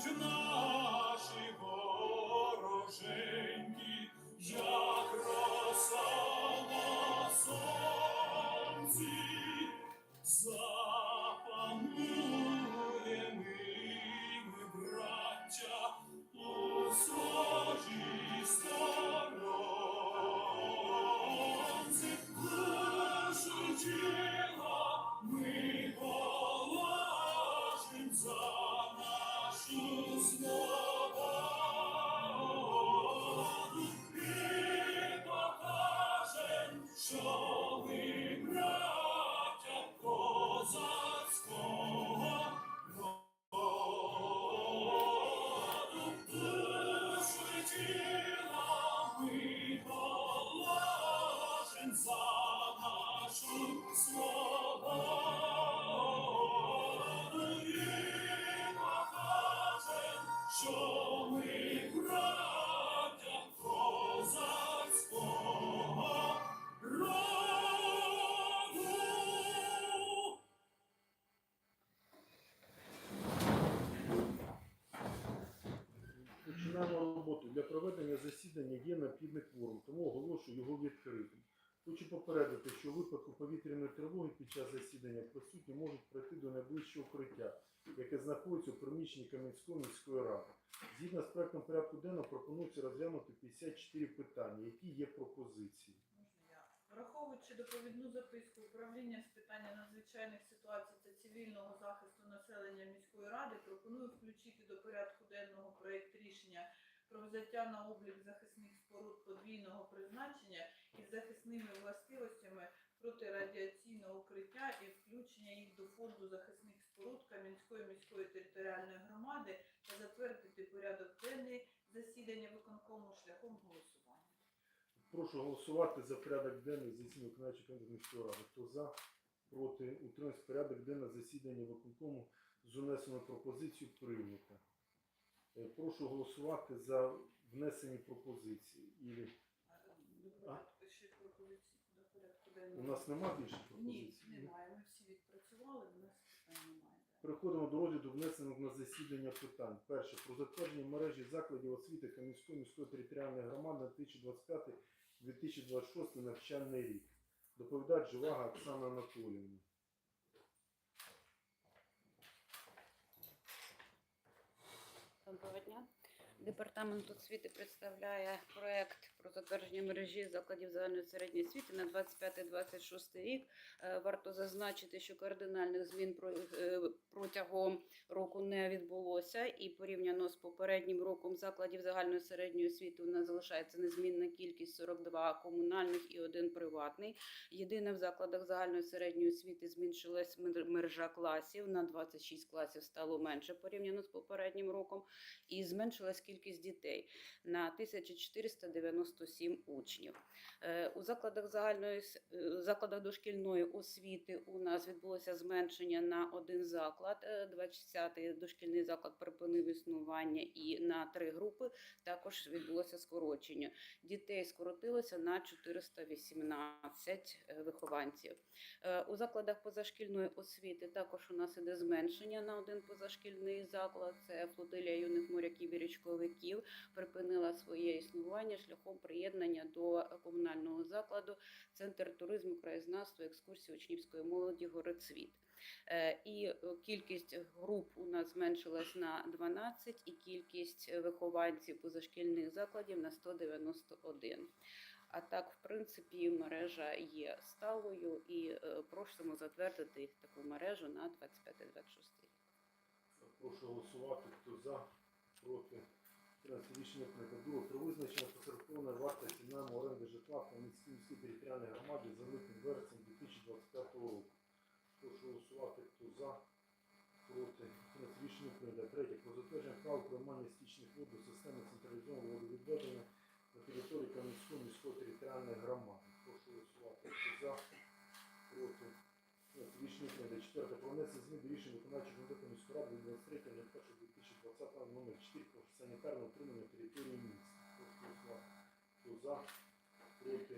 tonight. Нашу попередити, що у випадку повітряної тривоги під час засідання присутні можуть пройти до найближчого укриття, яке знаходиться у приміщенні Кам'янської міської ради. Згідно з проектом порядку денного пропонується розглянути 54 питання, які є пропозиції. Враховуючи доповідну записку управління з питання надзвичайних ситуацій та цивільного захисту населення міської ради, пропоную включити до порядку денного проєкт рішення про взяття на облік захисних споруд подвійного призначення із захисними властивостями протирадіаційного укриття і включення їх до фонду захисних споруд Кам'янської міської територіальної громади та затвердити порядок денний засідання виконкому шляхом голосування. Прошу голосувати за порядок денний засідання виконавчої міської ради. Хто за, проти, утримався порядок денного засідання виконкому з унесеною пропозицією прийнято. Е, Прошу голосувати за внесені пропозиції. Ілі До порядку ще пропозиції до порядку у нас нема більше Ні, немає. Ми всі відпрацювали, у нас питань немає. Переходимо до розгляду внесених на засідання питань. Перше про затвердження мережі закладів освіти Кам'янської міської територіальної громади на 2025-2026 навчальний рік. Доповідач Живага Оксана Анатоліївна. Доброго дня. Департамент освіти представляє проект про затвердження мережі закладів загальної середньої освіти на 25-26 рік. Е, Варто зазначити, що кардинальних змін е, протягом року не відбулося, і порівняно з попереднім роком закладів загальної середньої освіти у нас залишається незмінна кількість 42 комунальних і один приватний. Єдине в закладах загальної середньої освіти зменшилась мережа класів на 26 класів стало менше порівняно з попереднім роком, і зменшилась кількість дітей на 1497 учнів. Е, У закладах загальної е, закладах дошкільної освіти у нас відбулося зменшення на один заклад. Е, 20-й дошкільний заклад припинив існування і на три групи також відбулося скорочення. Дітей скоротилося на 418 е, вихованців. Е, У закладах позашкільної освіти також у нас іде зменшення на один позашкільний заклад. Це флотилія юних моряків і річковиків припинила своє існування шляхом приєднання до комунального закладу Центр туризму, краєзнавства, екскурсії учнівської молоді Горецвіт. Е, І е, кількість груп у нас зменшилась на 12, і кількість вихованців позашкільних закладів на 191. А так, в принципі, мережа є сталою і е, просимо затвердити таку мережу на 25-26 рік. Прошу голосувати. Хто за, проти. Рішення. Друге. Про визначення посередкованої вартості найму оренди житла в Кам'янській міській територіальній громаді за липень вересень 2025 року. Прошу голосувати. Хто за, проти. Рішення прийнято. Третє. Про затвердження права приймання стічних вод до системи централізованого водовідведення на території Кам'янської міської територіальної громади. Прошу голосувати. Хто за, проти. Рішення прийнято. Четверте. Про внесення змін до рішення виконавчого комітету міської ради від 23 2020 номер 4 про санітарне утримання за? Проти?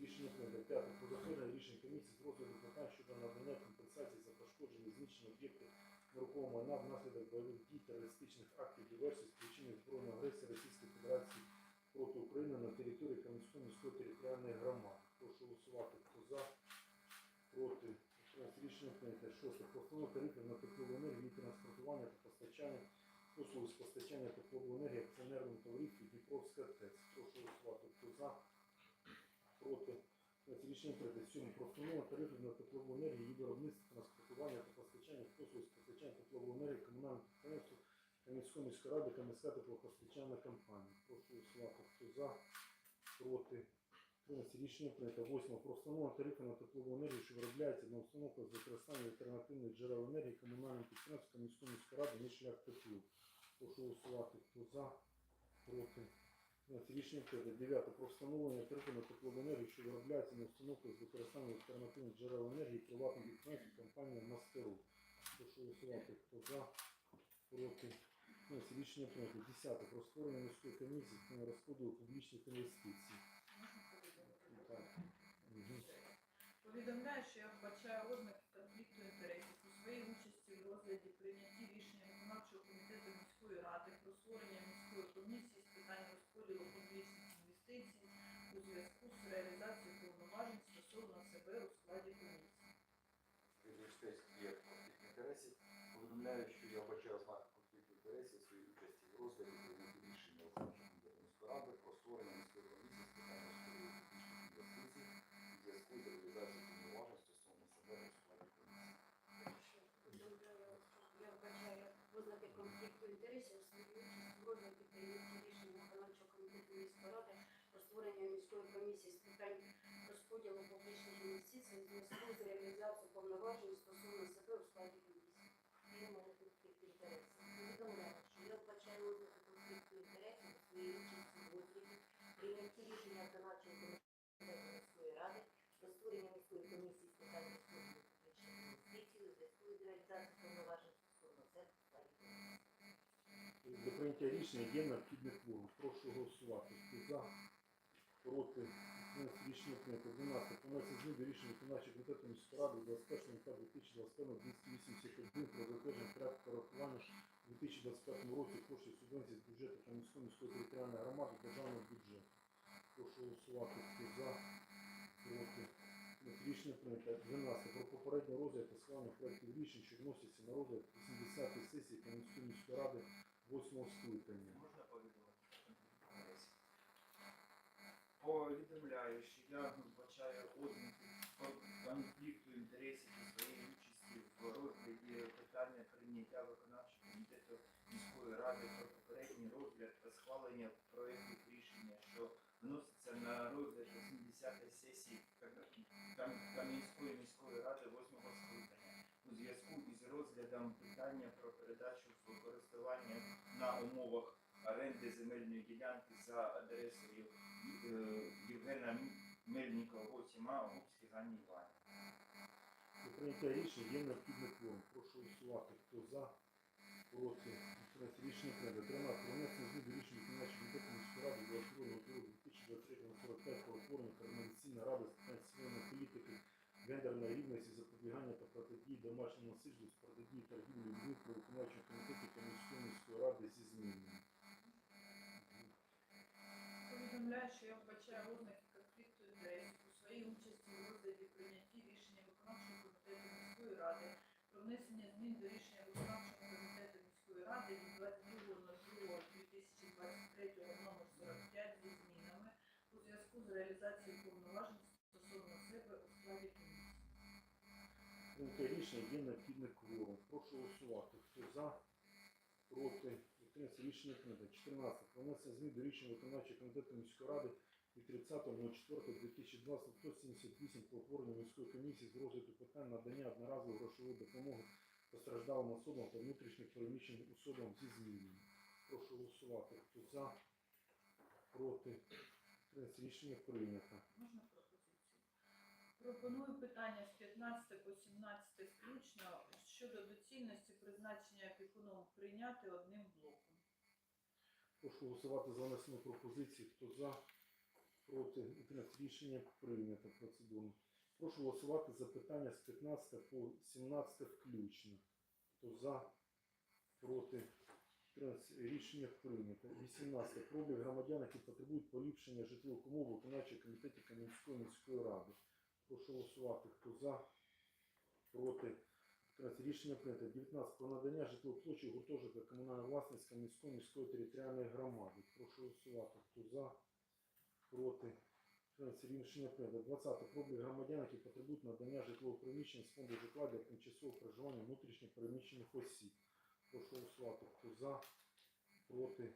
Рішення прийнято. П'яте. Про рішення комісії з розгляду питань щодо надання компенсації за пошкодження знищення об'єктів нерухомого майна внаслідок бойових дій терористичних актів диверсії спричинених збройної агресії Російської Федерації проти України на території Кам'янської міської територіальної громади. Прошу голосувати. Хто за? Проти? Рішення прийнято. Шосте. Про тарифів на теплову енергію і транспортування та постачання послуги з постачання теплової енергії акціонерному товариству Дніпровська ТЕЦ. Прошу голосувати. Хто за? Проти? Рішення прийнято. Сьоме. Про встановлення тарифів на теплову енергію і виробництво транспортування та постачання послуг з постачання теплової енергії комунальному підприємству Кам'янської міської ради Кам'янська теплопостачальна компанія. Прошу голосувати. Хто за? Проти? Утримався. Рішення прийнято. Восьме. Про встановлення тарифу на теплову енергію, що виробляється на установках з використанням альтернативних джерел енергії комунальним підприємством Кам'янської міської ради не шлях теплу. Прошу голосувати. Хто за? Проти? Утримався. Рішення прийнято. Дев'яте. Про встановлення тарифу на теплову енергію, що виробляється на установках з використанням альтернативних джерел енергії приватним підприємством компанії Мастеру. Прошу голосувати. Хто за? Проти? Утримався. Рішення прийнято. Десяте. Про створення міської комісії з розподілу публічних інвестицій. Можна повідомити? Так. Мгм. Повідомляю, що я вбачаю ознаки конфлікту інтересів у своїй участі у розгляді прийнятті рішення виконавчого комітету міської ради про створення міської комісії з питань розподілу публічних інвестицій у зв'язку з реалізацією повноважень стосовно себе у складі комісії. Є конфлікт інтересів. Повідомляю, що я вбачаю ознаки конфлікту інтересів у своїй участі в розгляді прийняті рішення виконавчого комітету міської ради про створення міської комісії з питань розподілу публічних інвестицій у зв'язку з реалізацією повноважень стосовно себе у складі комісії. Я вбачаю ознаки конфлікту інтересів у своїй участі в розгляді прийняті рішення виконавчого комітету міської ради про створення міської комісії з питань розподілу публічних інвестицій у зв'язку з реалізацією повноважень стосовно себе у складі комісії. У конфлікт інтересів. Повідомляю, що я вбачаю ознаки конфлікту інтересів у своїй участі в розгляді прийняті рішення виконавчого комітету міської ради про створення міської комісії з питань розподілу публічних інвестицій у зв'язку з реалізацією повноважень стосовно себе у складі комісії. Для прийняття рішення є необхідний кворум. Прошу голосувати. Хто за? Проти? Рішення прийнято. 12. Понесе змін до рішення виконавчого комітету міської ради 21 липня 2025 281 про затвердження порядку порахування у 2025 році коштів субвенцій з бюджету Кам'янської міської територіальної громади державного бюджету. Прошу голосувати. За? Проти? Рішення прийнято. 12. Про попередній розгляд та схвалення проєктів рішень, що вносяться на розгляд 80-ї сесії Кам'янської міської ради 8 скликання. Можна повідомити інтересів? Повідомляю, що я вбачаю конфлікту інтересів у своїй участі в розгляді питання прийняття виконавчого комітету міської ради про попередній розгляд та схвалення проєктів рішення, що вноситься на розгляд 80-ї сесії Кам- Кам- Кам'янської міської ради 8 скликання у зв'язку із розглядом питання про передачу в користування на умовах оренди земельної ділянки за адресою Євгена М- Мельникова 8А Губській Ганні прийняття рішення є необхідний кворум. Прошу усувати, Хто за? Проти? Утримався. Рішення прийнято. 13. Про внесення змін до рішення виконавчого комітету міської ради 22 лютого 2023 45 про утворення координаційної ради з питань сімейної політики, гендерної рівності, запобігання та протидії домашньому насильству з протидії торгівлі людьми при виконавчому комітеті Кам'янської міської ради зі змінами. Повідомляю, що я вбачаю ознаки конфлікту інтересів у своїй участі в розгляді прийнятті рішення виконавчого комітету міської ради про внесення змін до рішення виконавчого комітету міської ради від 22.02.2023 номер 45 зі змінами у реалізацією повноважень стосовно себе у складі комісії. Прийняття рішення є необхідний кворум. Прошу голосувати. Хто за? Проти? Утримався. Рішення прийнято. 14. Про внесення змін до рішення виконавчого комітету міської ради від 30.04.2020 178 про утворення міської комісії з розгляду питань надання одноразової грошової допомоги постраждалим особам та внутрішніх переміщеним особам зі змінами. Прошу голосувати. Хто за? Проти? Рішення прийнято. Можна пропозицію? Пропоную питання з 15 по 17 включно щодо доцільності призначення опікуном прийняти одним блоком. Прошу голосувати за внесену пропозицію. Хто за? проти, утримався. Рішення прийнято процедурно. Прошу голосувати за питання з 15 по 17 включно. Хто за, проти, Рішення прийнято. 18. Пробіг громадян, які потребують поліпшення житлових умов в виконавчому комітеті Кам'янської міської ради. Прошу голосувати. Хто за, проти, утримався. Рішення прийнято. 19. Про надання житлової площі гуртожитка комунальної власності Кам'янської міської територіальної громади. Прошу голосувати. Хто за, проти, утримався. Рішення прийнято. 20. Пробіг громадян, які потребують надання житлового приміщення з фонду житла для тимчасового проживання внутрішньо переміщених осіб. Прошу голосувати. Хто за, проти.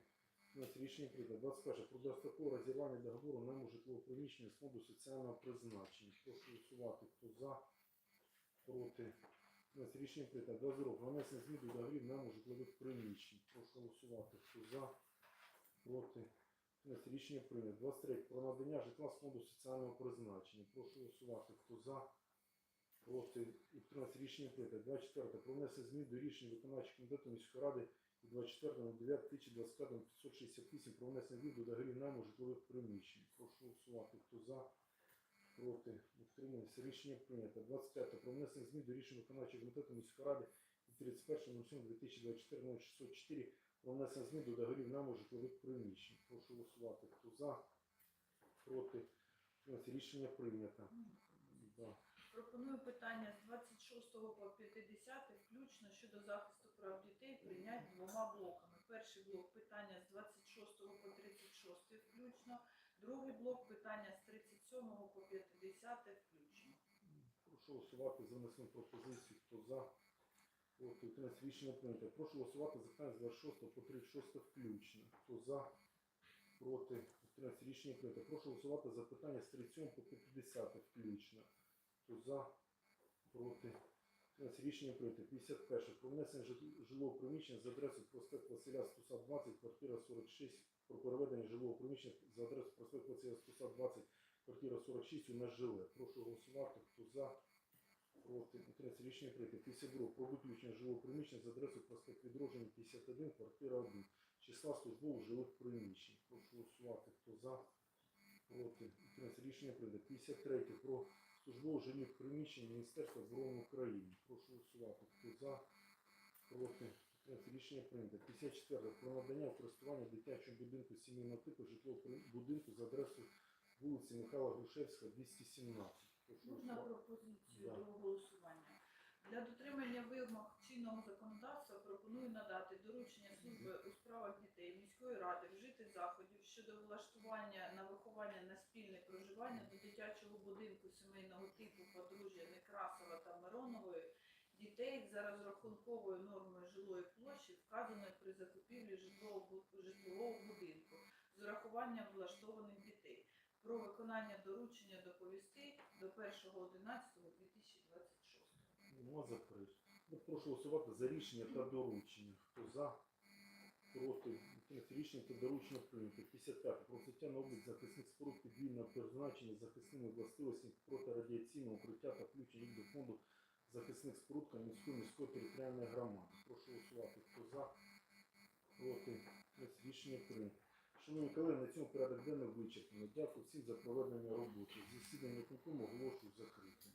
Рішення прийнято. 21. Про дострокове розірвання договору найму житлового приміщення з фонду соціального призначення. Прошу голосувати. Хто за, проти. Рішення прийнято. 22. Про внесення змін до договорів найму житлових приміщень. Прошу голосувати. Хто за, проти. Рішення прийнято. 23. Про надання житла з фонду соціального призначення. Прошу голосувати. Хто за, проти, і утримався. Рішення прийнято. 24. Про внесення змін до рішення виконавчого комітету міської ради від 24.09.2025 568 про внесення змін до договорів найму житлових приміщень. Прошу голосувати. Хто за, проти, утримався. Рішення прийнято. 25. Про внесення змін до рішення виконавчого комітету міської ради від 31.07.2024 604 про внесення змін до договорів найму житлових приміщень. Прошу голосувати. Хто за, проти. Рішення прийнято. Да. Пропоную питання з 26 по 50 включно щодо захисту прав дітей прийняти двома блоками. Перший блок питання з 26 по 36 включно, другий блок питання з 37 по 50 включно. Прошу голосувати за внесену пропозицію. Хто за, проти, утримався. Рішення прийнято. Прошу голосувати за питання з 26 по 36 включно. Хто за, проти, утримався. Рішення прийнято. Прошу голосувати за питання з 37 по 50 включно. Хто за, проти, утримався. Рішення прийнято. 51. Про внесення жилого приміщення за адресою проспект Василя Стуса 20, квартира 46, про переведення жилого приміщення за адресою проспект Василя Стуса 20, квартира 46 у нас жиле. Прошу голосувати. Хто за, проти, утримався. Рішення прийнято. 52. Про виключення жилого приміщення за адресою проспект Відродження 51, квартира 1, числа службових жилих приміщень. Прошу голосувати. Хто за, проти, утримався. Рішення прийнято. 53. Про службове жилих приміщень Міністерства оборони України. Прошу голосувати. Хто за, проти. Рішення прийнято. 54. Про надання у користування дитячого будинку сімейного типу житлового будинку за адресою вулиці Михайла Грушевського, 217. Прошу Можна пропозицію Да. до голосування. Для дотримання вимог чинного законодавства пропоную надати доручення служби у справах дітей міської ради вжити заходів щодо влаштування на виховання на спільне проживання до дитячого будинку сімейного типу подружжя Некрасова та Миронової дітей за розрахунковою нормою жилої площі, вказаної при закупівлі житлового будинку з урахуванням влаштованих дітей. Про виконання доручення доповісти до 1.11.2026. Нема заперечень. Ну, прошу голосувати за рішення та доручення. Хто за, проти, рішення та доручення прийнято. 55. Про взяття на облік захисних споруд підвійного призначення захисними властивостями проти радіаційного укриття та включення їх до фонду захисних споруд Кам'янської міської територіальної громади. Прошу голосувати. Хто за, проти, рішення прийнято. Шановні колеги, на цьому порядок денний вичерпано. Дякую всім за проведення роботи. Засідання виконкому оголошую закритим.